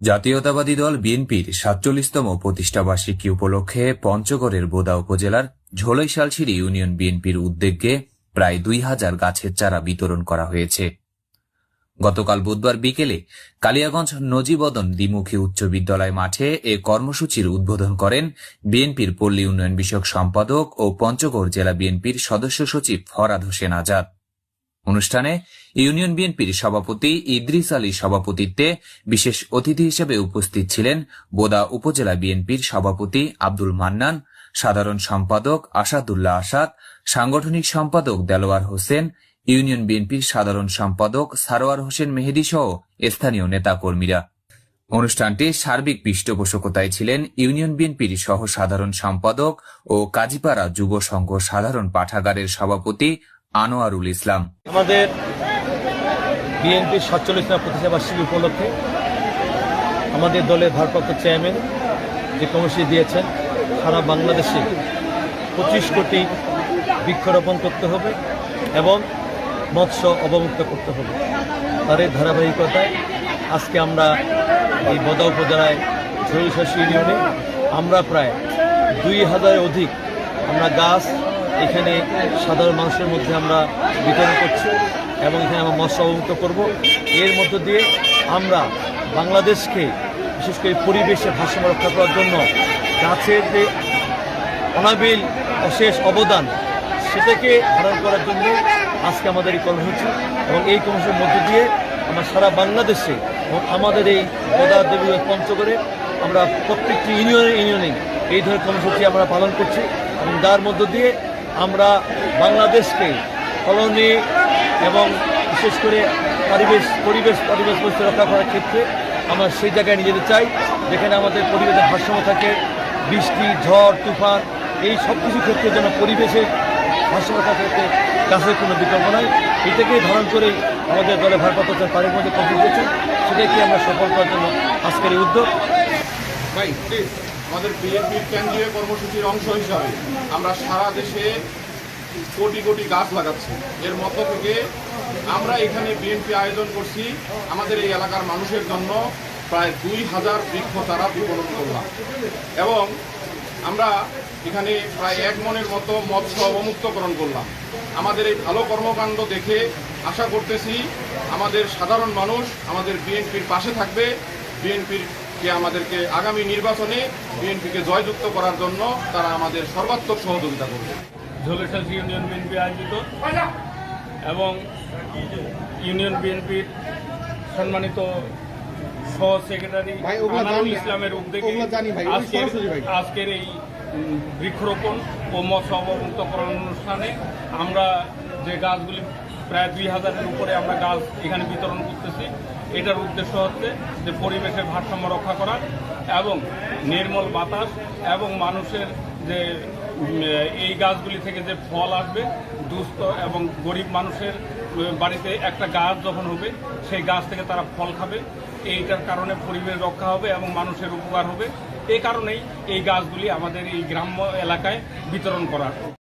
জাতীয়তাবাদী দল বিএনপির সাতচল্লিশতম প্রতিষ্ঠাবার্ষিকী উপলক্ষে পঞ্চগড়ের বোদা উপজেলার ঝোলইশালছিড়ি ইউনিয়ন বিএনপির উদ্যোগে প্রায় দুই হাজার গাছের চারা বিতরণ করা হয়েছে। গতকাল বুধবার বিকেলে কালিয়াগঞ্জ নজিবদন দ্বিমুখী উচ্চ বিদ্যালয় মাঠে এ কর্মসূচির উদ্বোধন করেন বিএনপির পল্লী উন্নয়ন বিষয়ক সম্পাদক ও পঞ্চগড় জেলা বিএনপির সদস্য সচিব ফরাদ হোসেন আজাদ। অনুষ্ঠানে ইউনিয়ন বিএনপির সভাপতি ইদ্রিস আলী সভাপতিত্বে বিশেষ অতিথি হিসেবে উপস্থিত ছিলেন বোদা উপজেলা বিএনপির সভাপতি আব্দুল মান্নান, সাধারণ সম্পাদক আসাদুল্লাহ আসাদ, সাংগঠনিক সম্পাদক দেলোয়ার হোসেন, ইউনিয়ন বিএনপির সাধারণ সম্পাদক সারোয়ার হোসেন মেহেদি সহ স্থানীয় নেতাকর্মীরা। অনুষ্ঠানটি সার্বিক পৃষ্ঠপোষকতায় ছিলেন ইউনিয়ন বিএনপির সহ সাধারণ সম্পাদক ও কাজীপাড়া যুব সংঘ সাধারণ পাঠাগারের সভাপতি আনোয়ারুল ইসলাম। আমাদের বিএনপির সাতচল্লিশতম প্রতিষ্ঠাবার্ষিকী উপলক্ষে আমাদের দলের ভারপ্রাপ্ত চেয়ারম্যান যে কর্মসূচি দিয়েছেন, সারা বাংলাদেশে পঁচিশ কোটি বৃক্ষরোপণ করতে হবে এবং মৎস্য অবমুক্ত করতে হবে। এই ধারাবাহিকতায় আজকে আমরা এই বদা উপজেলায় ঝরিশাসী ইউনিয়নে আমরা প্রায় দুই হাজারের অধিক আমরা গাছ এখানে সাধারণ মানুষের মধ্যে আমরা বিতরণ করছি এবং এখানে আমরা মৎস্য অবমুক্ত করব। এর মধ্য দিয়ে আমরা বাংলাদেশকে, বিশেষ করে পরিবেশের ভারসাম্য রক্ষা করার জন্য গাছের যে অনাবিল অশেষ অবদান, সেটাকে ধারণ করার জন্য আজকে আমাদের এই কর্মসূচি এবং এই কর্মসূচির মধ্য দিয়ে আমরা সারা বাংলাদেশে এবং আমাদের এই বদা দেবী পঞ্চগড়ে আমরা প্রত্যেকটি ইউনিয়নে ইউনিয়নে এই ধরনের কর্মসূচি আমরা পালন করছি এবং তার মধ্য দিয়ে আমরা বাংলাদেশকে ফলনে এবং বিশেষ করে পরিবেশ পরিবেশ পরিবেশ পরিস্থিতি রক্ষা করার ক্ষেত্রে আমরা সেই জায়গায় নিয়ে যেতে চাই, যেখানে আমাদের পরিবেশের ভারসাম্য থাকে, বৃষ্টি, ঝড়, তুফান, এই সব কিছু ক্ষেত্রে যেন পরিবেশের ভারসাম্য রক্ষা করতে গাছের কোনো বিকল্প নাই। এটাকেই ধারণ করেই আমাদের দলে ভারপ্রাপ্ত পানির মধ্যে কমপ্লিট হয়েছে সেটাকে আমরা সফল করার জন্য আজকের এই উদ্যোগ। ভাই আমাদের বিএনপির কেন্দ্রীয় কর্মসূচির অংশ হিসাবে আমরা সারা দেশে কোটি কোটি গাছ লাগাচ্ছি। এর মধ্য থেকে আমরা এখানে বিএনপি আয়োজন করছি। আমাদের এই এলাকার মানুষের জন্য প্রায় দুই হাজার বৃক্ষ চারা বিপণন করলাম। এবং আমরা এখানে প্রায় এক মনের মতো মৎস্য অবমুক্তকরণ করলাম। আমাদের এই ভালো কর্মকাণ্ড দেখে আশা করতেছি আমাদের সাধারণ মানুষ আমাদের বিএনপির পাশে থাকবে। বিএনপির কে আমাদেরকে আগামী নির্বাচনে বিএনপিকে জয়যুক্ত করার জন্য তারা আমাদের সর্বাত্মক সহযোগিতা করবে ঝোলেশাল ইউনিয়ন বিএনপি আয়োজিত এবং ইউনিয়ন বিএনপির সম্মানিত সহ সেক্রেটারি। ইসলামের উদ্যোগে আজকের আজকের এই বৃক্ষরোপণ ও মৎস্য অবমুক্তকরণ অনুষ্ঠানে আমরা যে গাছগুলি প্রায় দুই হাজারের উপরে আমরা গাছ এখানে বিতরণ করতেছি। এটার উদ্দেশ্য হচ্ছে যে পরিবেশের ভারসাম্য রক্ষা করা এবং নির্মল বাতাস এবং মানুষের যে এই গাছগুলি থেকে যে ফল আসবে, দুস্থ এবং গরিব মানুষের বাড়িতে একটা গাছ যখন হবে, সেই গাছ থেকে তারা ফল খাবে। এইটার কারণে পরিবেশ রক্ষা হবে এবং মানুষের উপকার হবে। এই কারণেই এই গাছগুলি আমাদের এই গ্রাম্য এলাকায় বিতরণ করা।